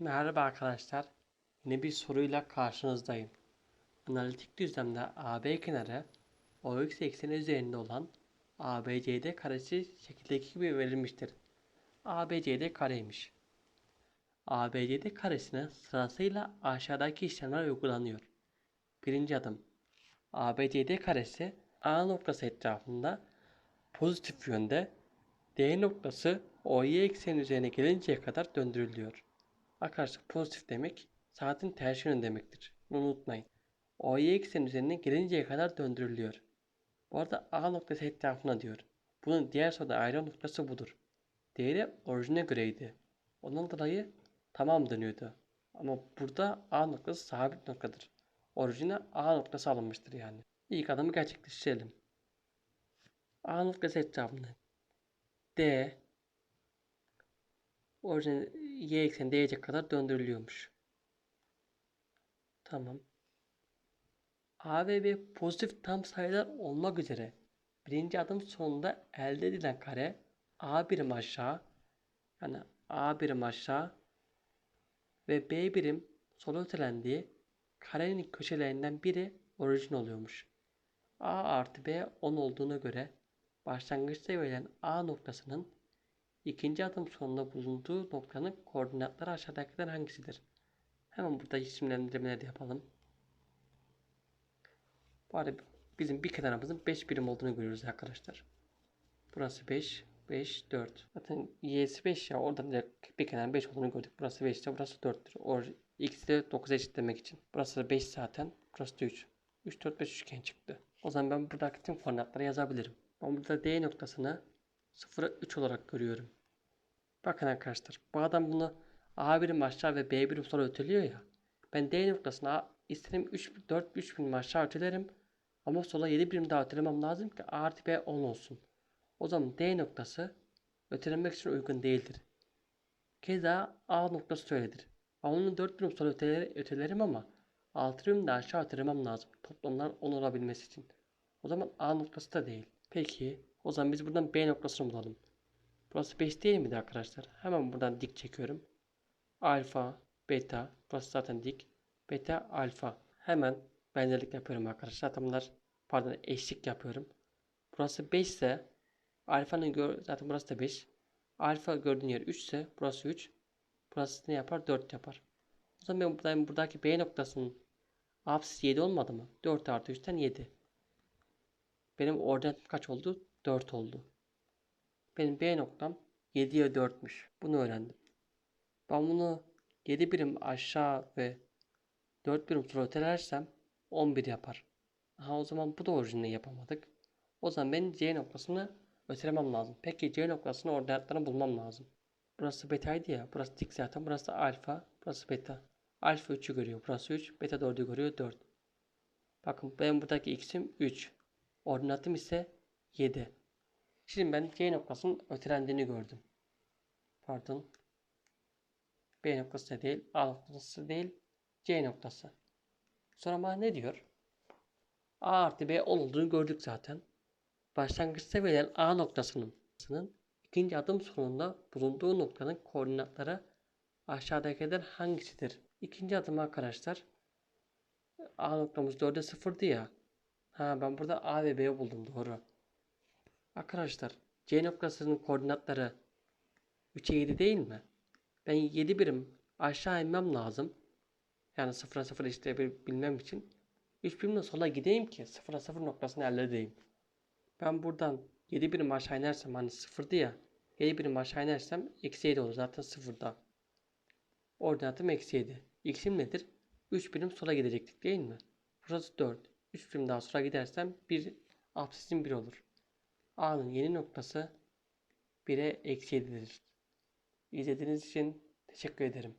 Merhaba arkadaşlar. Yine bir soruyla karşınızdayım. Analitik düzlemde AB kenarı OX ekseni üzerinde olan ABCD karesi şekildeki gibi verilmiştir. ABCD kareymiş. ABCD karesine sırasıyla aşağıdaki işlemler uygulanıyor. Birinci adım. ABCD karesi A noktası etrafında pozitif yönde D noktası OY ekseni üzerine gelinceye kadar döndürülüyor. Arkadaşlar pozitif demek saatin ters yönü demektir. Bunu unutmayın. OY ekseni üzerine gelinceye kadar döndürülüyor. Bu arada A noktası etrafına diyor. Bunun diğer soruda ayrı noktası budur. Değeri orijine göreydi. Ondan dolayı tamam dönüyordu. Ama burada A noktası sabit noktadır. Orijine A noktası alınmıştır yani. İlk adımı gerçekleştirelim. A noktası etrafında D orijin y ekseni değecek kadar döndürülüyormuş. Tamam. A ve B pozitif tam sayılar olmak üzere birinci adım sonunda elde edilen kare A birim aşağı yani A birim aşağı ve B birim sola ötelendiği karenin köşelerinden biri orijin oluyormuş. A artı B 10 olduğuna göre başlangıçta verilen A noktasının ikinci adım sonunda bulunduğu noktanın koordinatları aşağıdakilerden hangisidir? Hemen burada isimlendirmeleri yapalım. Bu arada bizim bir kenarımızın 5 birim olduğunu görüyoruz arkadaşlar. Burası 5, 5, 4. Zaten y'si 5 ya oradan direkt bir kenar 5 olduğunu gördük. Burası 5 ise burası 4'tür. Or x'i de 9'a eşitlemek için. Burası da 5 zaten. Burası da 3. 3, 4, 5 üçgen çıktı. O zaman ben buradaki tüm koordinatları yazabilirim. Ben burada D noktasını 0'a 3 olarak görüyorum. Bakın arkadaşlar. Bu adam bunu A birim aşağı ve B birim sola öteliyor ya. Ben D noktasına istedim 3, 4, 3 birim aşağı ötelerim. Ama sola 7 birim daha ötelemem lazım ki A artı B 10 olsun. O zaman D noktası ötelenmek için uygun değildir. Keza A noktası öyledir. Ben onun 4 birim sola öteler, ötelerim ama 6 birim de aşağı ötelemem lazım. Toplamdan 10 olabilmesi için. O zaman A noktası da değil. Peki o zaman biz buradan B noktasını bulalım. Burası 5 değil miydi arkadaşlar? Hemen buradan dik çekiyorum. Alfa, beta. Burası zaten dik. Beta, alfa. Hemen benzerlik yapıyorum arkadaşlar. Zaten bunlar pardon eşlik yapıyorum. Burası 5 ise alfanın gör zaten burası da 5. Alfa gördüğün yer 3 ise burası 3. Burası ne yapar? 4 yapar. O zaman ben. Buradaki B noktasının apsis 7 olmadı mı? 4 artı 3'ten 7. Benim ordinatım kaç oldu? 4 oldu. Benim B noktam 7'ye 4'müş. Bunu öğrendim. Ben bunu 7 birim aşağı ve 4 birim sola ötelersem 11 yapar. Ha o zaman bu da orijinali yapamadık. O zaman ben C noktasını ötelemem lazım. Peki C noktasını ordinatlarını bulmam lazım. Burası betaydı ya. Burası dik zaten. Burası alfa. Burası beta. Alfa 3'ü görüyor. Burası 3. Beta 4'ü görüyor. 4. Bakın ben buradaki x'im 3. Ordinatım ise 7. Şimdi ben C noktasının ötelendiğini gördüm. Pardon. B noktası değil. A noktası değil. C noktası. Sonra bana ne diyor? A artı B 10 olduğunu gördük zaten. Başlangıçta verilen A noktasının ikinci adım sonunda bulunduğu noktanın koordinatları aşağıdakilerden hangisidir? İkinci adım arkadaşlar. A noktamız 4'e 0'dı ya. Ha ben burada A ve B'yi buldum doğru. Arkadaşlar C noktasının koordinatları 3'e 7 değil mi? Ben 7 birim aşağı inmem lazım. Yani 0'a 0 işte bir bilmem için. 3 birimle sola gideyim ki 0'a 0 noktasını elde edeyim. Ben buradan 7 birim aşağı inersem hani 0'dı ya. 7 birim aşağı inersem eksi 7 olur zaten 0'da. Ordinatım eksi 7. X'im nedir? 3 birim sola gidecektik değil mi? Burası 4. 3 birim daha sola gidersem 1 absisim 1 olur. A'nın yeni noktası 1'e eksi 7'dir. İzlediğiniz için teşekkür ederim.